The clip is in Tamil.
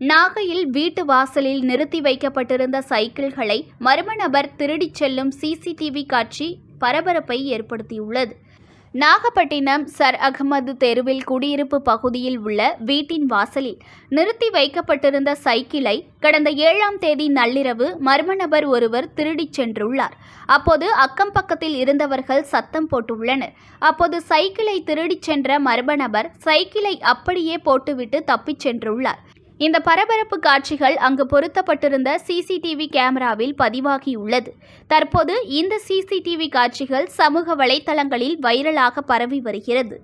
நாகையில் வீட்டு வாசலில் நிறுத்தி வைக்கப்பட்டிருந்த சைக்கிள்களை மர்ம நபர் திருடிச் செல்லும் சிசிடிவி காட்சி பரபரப்பை ஏற்படுத்தியுள்ளது. நாகப்பட்டினம் சர் அகமது தெருவில் குடியிருப்பு பகுதியில் உள்ள வீட்டின் வாசலில் நிறுத்தி வைக்கப்பட்டிருந்த சைக்கிளை கடந்த ஏழாம் தேதி நள்ளிரவு மர்ம நபர் ஒருவர் திருடிச் சென்றுள்ளார். அப்போது அக்கம் பக்கத்தில் இருந்தவர்கள் சத்தம் போட்டுள்ளனர். அப்போது சைக்கிளை திருடிச் சென்ற மர்ம நபர் சைக்கிளை அப்படியே போட்டுவிட்டு தப்பிச் சென்றுள்ளார். இந்த பரபரப்பு காட்சிகள் அங்கு பொருத்தப்பட்டிருந்த சிசிடிவி கேமராவில் பதிவாகியுள்ளது. தற்போது இந்த சிசிடிவி காட்சிகள் சமூக வலைத்தளங்களில் வைரலாக பரவி வருகிறது.